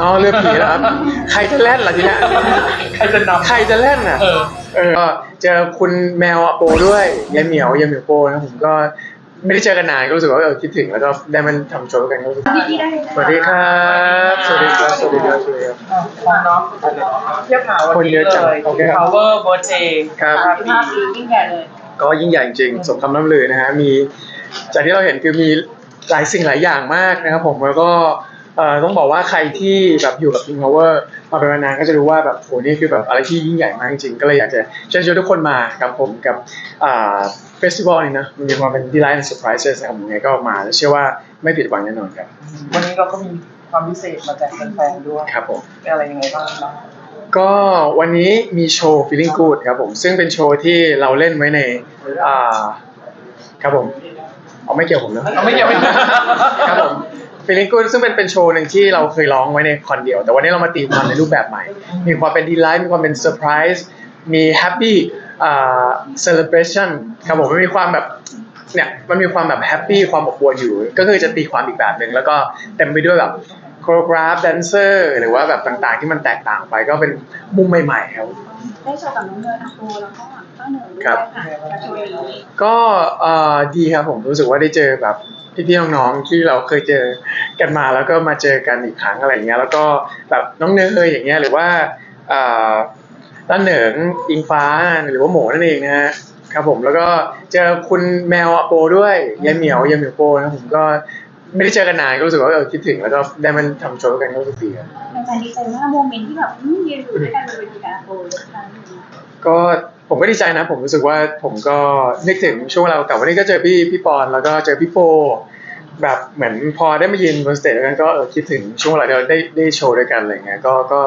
อ๋อเรือผีแล้วครับ ใครจะแล่นล่ะทีเนี้ยใครจะนำใครจะเล่นอะ เออ เออก็เจอคุณแมวอะโปด้วยยายเหมียวยายเหมียวโปนะผมก็ไม่ได้เจอกันนานก็รู้สึกว่าเออคิดถึงแล้วก็ได้มันทำโชว์ด้วยกันก็รู้สึกพี่ได้สวัสดีครับ สวัสดีครับ สวัสดีครับสวัสดีครับฟังเนาะเทียบหาวันคนนี้เยอะจังเลยโอเคครับ Power Birthday ครับสามสิบห้าปียิ่งใหญ่เลยก็ยิ่งใหญ่จริงๆสมคำล่ำลือนะฮะมี จากที่เราเห็นคือมีหลายสิ่งหลายอย่างมากนะครับผมแล้วก็เอ่อ ต้องบอกว่าใครที่แบบอยู่กับ King Power มาเป็นนานก็จะรู้ว่าแบบโหนี่คือแบบอะไรที่ยิ่งใหญ่มากจริงๆก็เลยอยากจะเชิญชวนทุกคนมาครับผมกับเฟสติวัลนี้นะมันมีความเป็น delight and surprises นะครับผมยังไงก็มาแล้วเชื่อว่าไม่ผิดหวังแน่นอนครับ วันนี้เราก็มีความพิเศษมาแจกแฟนๆด้วยครับผมเป็นอะไรยังไงบ้างครับก็วันนี้มีโชว์ feeling good ครับผม ซึ่งเป็นโชว์ที่เราเล่นไว้ในอ่าครับผมเอาไม่เกี่ยวผมนะเอาไม่เกี่ยวไม่เกี่ยวครับผม ไปลิงกูซึ่งเป็นเป็นโชว์หนึ่งที่เราเคยร้องไว้ในคอนเดียว แต่วันนี้เรามาตีความในรูปแบบใหม่ มีความเป็นดีไลท์มีความเป็นเซอร์ไพรส์มีแฮปปี้เอ่า celebration ครับผมมันมีความแบบเนี่ยมันมีความแบบแฮปปี้ความอบอวลอยู่ ก็คือจะตีความอีกแบบหนึ่งแล้วก็เต็มไปด้วยแบบ โคโรกราฟแดนเซอร์หรือว่าแบบต่างๆ ที่มันแตกต่างไปก็เป็นมุมใหม่ๆครับ ได้โชว์กับน้องเนยอาโปแล้วก็ป้าเหนือด้วยครับค่ะจะโชว์อย่างนี้ก็เอ่อดีครับผมรู้สึกว่าได้เจอแบบพี่ๆน้องๆที่เราเคยเจอกันมาแล้วก็มาเจอกันอีกครั้งอะไรอย่างเงี้ยแล้วก็แบบน้องเนยอย่างเงี้ยหรือว่าเอ่อต้านเหนิงอิงฟ้าหรือว่าหมูนั่นเองนะฮะครับผมแล้วก็เจอคุณแมวอะโปด้วยยายเหมียวยายเหมียวโปนะผมก็ ไม่ได้เจอกันนานก็รู้สึกว่าเออคิดถึงแล้วก็ได้มันทำโชว์ด้วยกันก็รู้สึกดีครับเป็นใจดีใจมากโมเมนต์ที่แบบอืมยืนอยู่ด้วยกันบนเวทีกับอาโปเลยครั้งหนึงก็ผมก็ดีใจนะ ผมรู้สึกว่าผมก็นึกถึงช่วงเวลาเก่าวันนี้ก็เจอพี่พี่ปอนแล้วก็เจอพี่โป แบบเหมือนพอได้มายืนบนสเตจด้วยกันก็เออคิดถึงช่วงเวลาที่เราได้ได้โชว์ด้วยกันอะไรเงี้ยก็ก็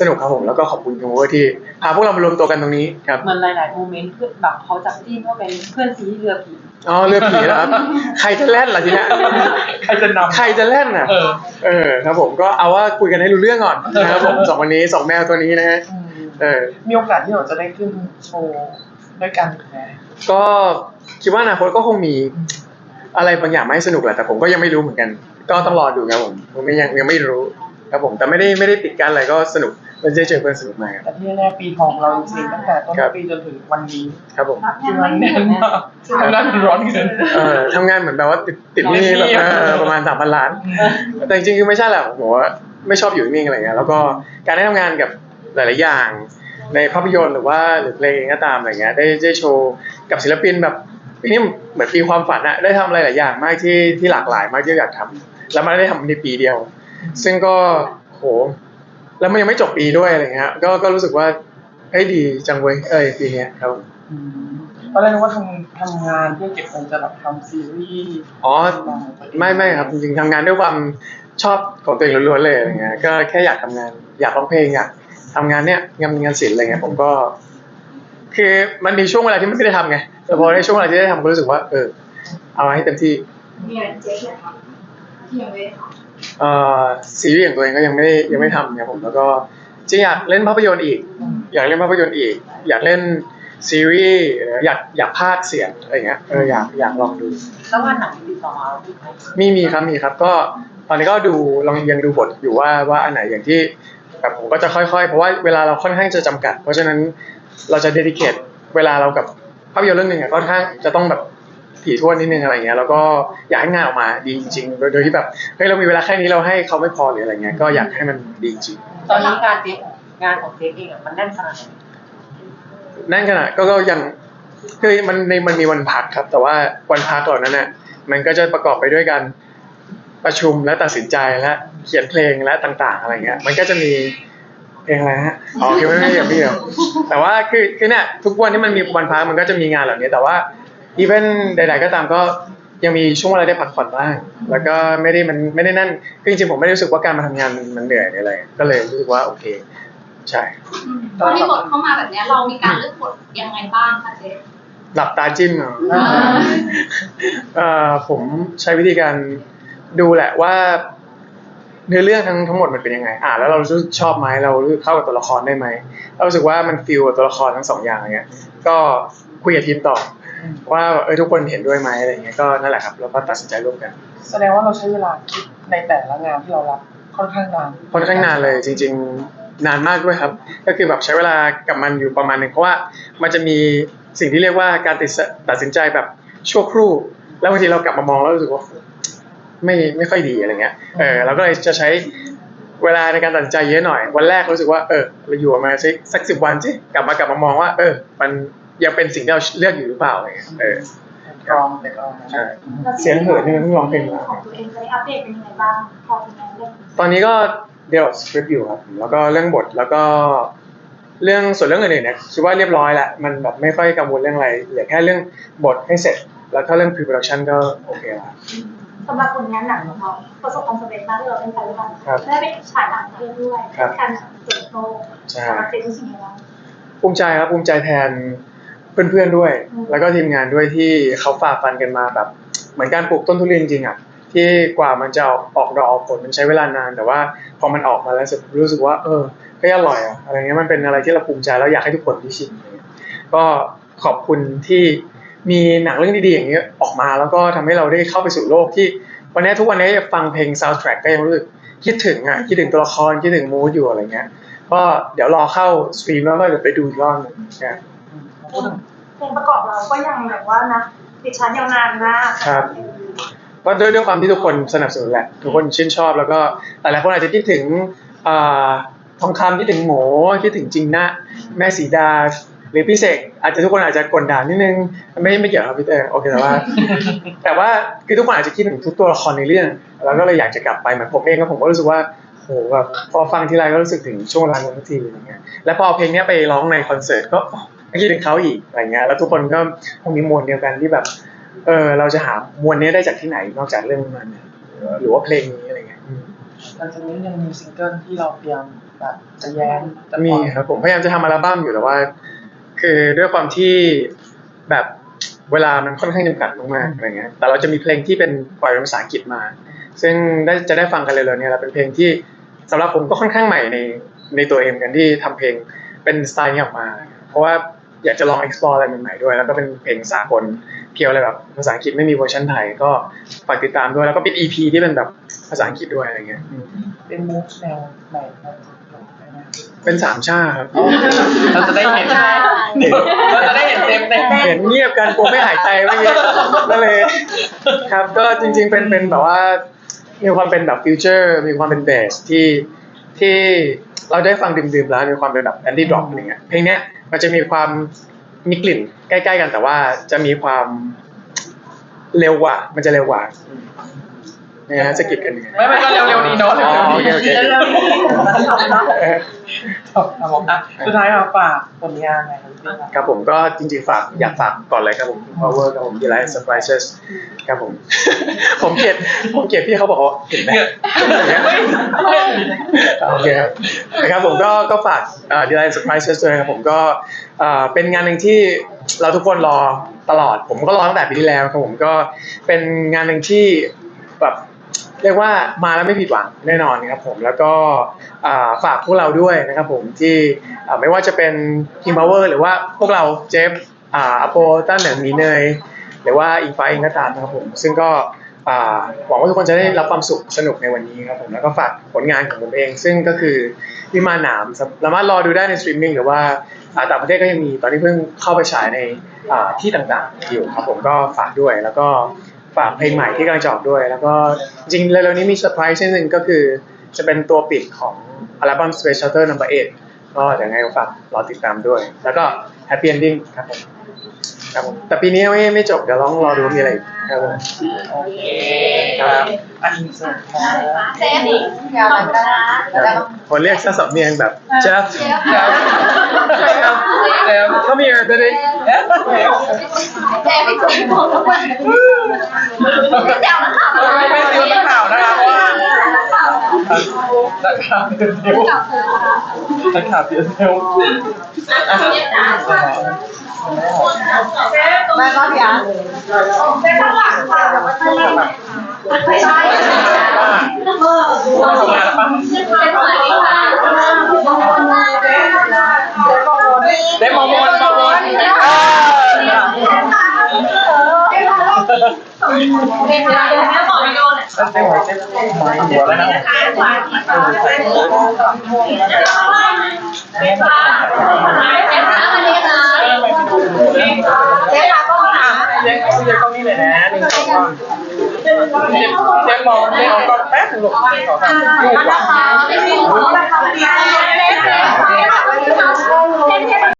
สนุกครับผมแล้วก็ขอบคุณคุณโอเวอร์ที่พาพวกเรามารวมตัวกันตรงนี้ครับเหมือนหลายๆโมเมนต์เพื่อนแบบเขาจับจิ้นว่าเป็นเพื่อนซีเรือผีอ๋อเรือผีแล้วครับใครจะเล่นล่ะทีเนี้ยใครจะนำใครจะเล่นอะ เออเออครับผมก็เอาว่าคุยกันให้รู้เรื่องก่อนนะครับผมสองวันนี้สองแมวตัวนี้นะฮะอืมเออมีโอกาสที่เราจะได้ขึ้นโชว์ด้วยกันอีกไหมก็คิดว่าอนาคตก็คงมี อะไรบางอย่างไม่สนุกแหละแต่ผมก็ยังไม่รู้เหมือนกัน ก็ต้องรอดูครับผมผมไม่ยังยังไม่รู้ครับผมแต่ไม่ได้ไม่ได้ปิดกั้นอะไรก็สนุกเราจะเจอเพื่อนสนุกมากครับ แต่ที่แน่ๆปีทองเราจริงๆตั้งแต่ต้นครับปีจนถึงวันนี้ครับผมรับที่งานมันไม่แน่หยุนดนะมากทำงานร้อนเกินเออทำงานเหมือนแบบว่าติดติดหนี้แบบเออประมาณสามพันล้าน แต่จริงๆคือไม่ใช่แหละผมว่าไม่ชอบอยู่นิ่งๆอะไรเงี้ยแล้วก็การได้ทำงานกับหลายๆอย่างในภาพยนตร์หรือว่าหรือเพลงก็ตามอะไรเงี้ยได้ได้โชว์กับศิลปินแบบ ปีนี้เหมือนปีความฝันอะได้ทำอะไรหลายอย่างมากที่ที่หลากหลายมากที่อยากทำแล้วมันได้ทำในปีเดียว ซึ่งก็โหแล้วมันยังไม่จบปีด้วยอะไรเงี้ยก็ก็รู้สึกว่าเฮ้ยดีจังเว้ยเอ้ยปีเนี้ยครับอืมตอนแรกนึกว่าทำทำงานเพื่อเก็บเงินจะแบบทำซีรีส์อ๋อไม่ไม่ครับจริงๆทำงานด้วยความชอบของตัวเองล้วนๆเลยอะไรเงี้ยก็แค่อยากทำงาน อยากร้องเพลงอยากทำงานเนี้ยงานงานศิลป์อะไรเงี้ยผมก็ คือมันมีช่วงเวลาที่ไม่ได้ทำไงแต่พอได้ช่วงเวลาที่ได้ทำก็รู้สึกว่า เออ เอาให้เต็มที่มีอะไรเจ๊อยากทำที่ยังไม่ได้ทเอ่อซีรีส์ของตัวเองก็ยังไม่ได้ยังไม่ทำครับผมแล้วก็จริงอยากเล่นภาพยนตร์อีก อยากเล่นภาพยนตร์อีก อยากเล่นซีรีส์อยากอยากพากย์เสียงอะไรเงี้ยเอออยากอยากลองดูำแล้ววันไหนติดต่อมาพี่ไหมมีมีครับมีครับก็ตอนนี้ก็ดูลองยังดูบทอยู่ว่าว่าอันไหนอย่างที่แบบผมก็จะค่อยๆ เพราะว่าเวลาเราค่อนข้างจะจำกัด เพราะฉะนั้น เราจะเดดิเคทเวลาเรากับภาพยนตร์เรื่องหนึ่งอะค่อนข้างจะต้องแบบถี่ถ้วนนิดนึงอะไรเงี้ยแล้วก็อยากให้งานออกมาดีจริงๆโดยโดยที่แบบเฮ้ยเรามีเวลาแค่นี้เราให้เขาไม่พอหรืออะไรเงี้ยก็อยากให้มันดีจริงตอนนี้งานเจ๊งานของเจ๊เองอะมันแน่นขนาดไหนนั่นขนาดก็ก็ยังคือมันในมันมีวันพักครับ แต่ว่าวันพักเหล่านั้นน่ะมันก็จะประกอบไปด้วยกันประชุมและตัดสินใจและเขียนเพลงและต่าง ๆ อะไรเงี้ย มันก็จะมี เพลงอะไรฮะอ๋อคือไม่ไม่อย่างพี่เหรอแต่ว่าคือคือเนี่ยทุกวันที่มันมีวันพักมันก็จะมีงานเหล่านี้แต่ว่าอีเวนต์ใด ๆ ก็ตามก็ยังมีช่วงเวลาได้พักผ่อนบ้าง แล้วก็ไม่ได้มันไม่ได้นั่นคือจริงๆผมไม่ได้รู้สึกว่าการมาทำงานมันมันเหนื่อยหรืออะไร ก็เลยรู้สึกว่าโอเค ใช่ตอนที่บทเข้ามาแบบเนี้ยเรามีการเลือกบทยังไงบ้างคะเจ๊หลับตาจิ้มเหรอเอ่อผมใช้วิธีการดูแหละว่า เนื้อเรื่องทั้งทั้งหมดมันเป็นยังไง อ่านแล้วเรารู้สึกชอบไหมเรารู้สึกเข้ากับตัวละครได้ไหมเรารู้สึกว่ามันฟิลกับตัวละครทั้งสองอย่างอะไรเงี้ยก็คุยกับทีมต่อว่าเออทุกคนเห็นด้วยไหมอะไรเงี้ยก็นั่นแหละครับแล้วก็ตัดสินใจร่วมกัน แสดงว่าเราใช้เวลาคิดในแต่ละงานที่เรารับค่อนข้างนานค่อนข้างนานเลยจริง ๆนานมากด้วยครับ ก็คือแบบใช้เวลากับมันอยู่ประมาณหนึ่งเพราะว่ามันจะมีสิ่งที่เรียกว่าการตัดสินตัดสินใจแบบชั่วครู่ แล้วบางทีเรากลับมามองแล้วรู้สึกว่า ไม่ไม่ค่อยดีอะไรเงี้ยเออเราก็เลยจะใช้เวลาในการตัดสินใจเยอะหน่อย วันแรกรู้สึกว่าเออเราอยู่มาสักสักสิบวันสิกลับมากลับมามองว่า เออ มันยังเป็นสิ่งที่เราเลือกอยู่หรือเปล่าอะไรเงี้ยเออกรองแต่กรองนะใช่เสียงเหินนี่มันเพิ่งร้องเพลงมาของตัวเองจะได้อัปเดตเป็นยังไงบ้างพอเป็นไงเรื่องตอนนี้ก็เดเวลสคริปต์อยู่ครับแล้วก็เรื่องบทแล้วก็เรื่องส่วนเรื่องอื่นๆเนี่ยคิดว่าเรียบร้อยแล้วมันแบบไม่ค่อยกังวลเรื่องอะไรเหลือแค่เรื่องบทให้เสร็จ แล้วก็เรื่อง pre-production ก็โอเคแล้วครับ สำหรับผลงานหนังของเราประสบความสำเร็จมากที่เราเล่นไปด้วยกันครับได้ไปฉายต่างประเทศด้วยครับการเติบโตใช่สำหรับเจนรู้สึกยังไงบ้างภูมิใจครับภูมิใจแทนเพื่อนๆด้วยอืมแล้วก็ทีมงานด้วยที่เขาฝ่าฟันกันมาแบบ เหมือนการปลูกต้นทุเรียนจริงๆอะที่กว่ามันจะออกออกดอกออกผลมันใช้เวลานาน แต่ว่าพอมันออกมาแล้วรู้สึกว่า เออก็อร่อยอะอะไรเงี้ยมันเป็นอะไรที่เราภูมิใจแล้วอยากให้ทุกคนได้ชิมอะไรเงี้ยก็ขอบคุณที่ มีหนังเรื่องดีๆอย่างเงี้ยออกมาแล้วก็ทำให้เราได้เข้าไปสู่โลกที่ วันนี้ทุกวันนี้ฟังเพลง soundtrack ก็ยังรู้สึกคิดถึงอะคิดถึงตัวละครคิดถึงมูดอยู่อะไรเงี้ยก็เดี๋ยวรอเข้าสตรีมแล้วก็เดี๋ยวไปดูอีกรอบหนึงนะพูดถึงเพลงประกอบเราก็ยังแบบว่านะติดชั้นยาวนานมากครับก็ด้วยด้วยความที่ทุกคนสนับสนุนแหละทุกคนชื่นชอบแล้วก็หลายๆคนอาจจะคิดถึงอ่าทองคำคิดถึงหมูคิดถึงจริงนะแม่สีดา หรือพี่เสกอาจจะทุกคนอาจจะกดด่านิดนึงไม่ไม่เกี่ยวกับพี่เตอร์โอเคแต่ว่า แต่ว่าคือทุกคนอาจจะคิดถึงทุกตัวละครในเรื่องแล้วก็เลยอยากจะกลับไปเหมือนผมเองก็ผมก็รู้สึกว่าโหแบบพอฟังทีไรก็รู้สึกถึงช่วงเวลานั้นทุกทีอย่างเงี้ยแล้วพอเอาเพลงเนี้ยไปร้องในคอนเสิร์ตก็ก็คิดถึงเขาอีกอะไรเงี้ยแล้วทุกคนก็คงมีมวลเดียวกันที่แบบเออเราจะหามวลนี้ได้จากที่ไหนนอกจากเรื่องมันเนี่ยหรือว่าเพลงนี้อะไรเงี้ยอืมหลังจากนี้ยังมีซิงเกิลที่เราเตรียมแบบจะแย้มจะปมีล่อยครับผมพยายามจะทำอัลบั้มอยู่แต่ว่า คือด้วยความที่แบบเวลามันค่อนข้างจำกัดมากๆอะไรเงี้ย แต่เราจะมีเพลงที่เป็นปล่อยเป็นภาษาอังกฤษมา ซึ่งได้จะได้ฟังกันเร็วๆเนี่ยแหละเป็นเพลงที่สำหรับผมก็ค่อนข้างใหม่ในในตัวเองเหมือนกันที่ทำเพลงเป็นสไตล์นี้ออกมา เพราะว่าอยากจะลอง explore อะไรใหม่ๆด้วย แล้วก็เป็นเพลงสากลเพียวอะไรแบบภาษาอังกฤษไม่มีเวอร์ชันไทยก็ฝากติดตามด้วย แล้วก็เป็น EP ที่เป็นแบบภาษาอังกฤษด้วยอะไรเงี้ยอืมเป็นมูฟแนวไหนครับได้ไหม เป็นสามชาครับ เราจะได้เห็นเราจะได้เห็นเต็มเต็มเห็นเงียบกันกลัวไม่หายใจเมื่อกี้ก็เลย ครับ ก็จริง ๆ เป็นเป็นแบบว่า มีความเป็นแบบฟิวเจอร์ มีความเป็นเบสที่ที่เราได้ฟังดื่มๆแล้วมีความเป็นแบบแอนดี้ดรอปอะไรเงี้ยเพลงเนี้ยมันจะมีความมีกลิ่นใกล้ ๆ กันแต่ว่าจะมีความเร็วกว่า มันจะเร็วกว่า เนี่ยฮะสะกิดกันยังไงไม่ไม่ก็เร็วๆดีเนาะอ๋อโอเคโอเคเร็วๆดีเออครับผมอะสุดท้ายเราฝากผลงานหน่อยครับพี่ครับครับผมก็จริงๆฝากอยากฝากก่อนเลยครับผม power ครับผม delight surprises ครับผม ผมเกลียดผมเกลียดพี่เขาบอกว่าเห็นไหมโอเคครับนะครับผมก็ก็ฝากดีไลน์ surprises ด้วยนะครับผมก็เอ่อเป็นงานหนึ่งที่เราทุกคนรอตลอด ผมก็รอตั้งแต่ปีที่แล้วครับผมก็เป็นงานหนึ่งที่แบบ เรียกว่ามาแล้วไม่ผิดหวังแน่นอนครับผมแล้วก็ฝากพวกเราด้วยนะครับผมที่ไม่ว่าจะเป็น Team Power หรือว่าพวกเราเจฟอาโปต้าเหนือมีเนยหรือว่าอิงฟ้าเองก็ตามนะครับผมซึ่งก็หวังว่าทุกคนจะได้รับความสุขสนุกในวันนี้ครับผมแล้วก็ฝากผลงานของผมเอง ซึ่งก็คือวิมานหนามสามารถรอดูได้ในสตรีมมิ่งหรือว่าต่างประเทศก็ยังมีตอนนี้เพิ่งเข้าไปฉายในที่ต่างๆอยู่ครับผมก็ฝากด้วยแล้วก็ ฝากเพลงใหม่ที่กำลังจะออกด้วย แล้วก็จริงเร็วๆนี้มีเซอร์ไพรส์เช่นหนึ่งก็คือ จะเป็นตัวปิดของอัลบั้ม Space Shuttle Number 8 ก็เดี๋ยวไงก็ฝากรอติดตามด้วย แล้วก็ Happy Ending ครับผมครับผมแต่ปีนี้ไม่ไม่จบเดี๋ยวลองรอดูว่ามีอะไรอีกครับผมโอเคครับอันนี้เสร็จครับเซฟอีกยาวเลยนะแล้วคนเรียกซะสำเนียงแบบเจฟเซฟครับแล้ว Come here baby เซฟอีกคนบอกว่าเดี๋ยวนะคะไม่ติวนักข่าวนะครับว่า นักข่าวเดียวเดียวนักข่าวเดียวเดียวอะแม่ก็พี่อาร์เซฟข้างหลังค่ะไม่ใช่ทำงานแล้วปะเด็กมองบนมองบนอ่าเด็กๆแม่บอกไม่โดน ตั้งแต่หัวเส้นหอยหัวแล้นะเจ๊เจ๊ก็นี่เลยนะหนึ่งองเจ๊เมองเจ๊มองก่อนแป๊บหลบสองสามลูกว่า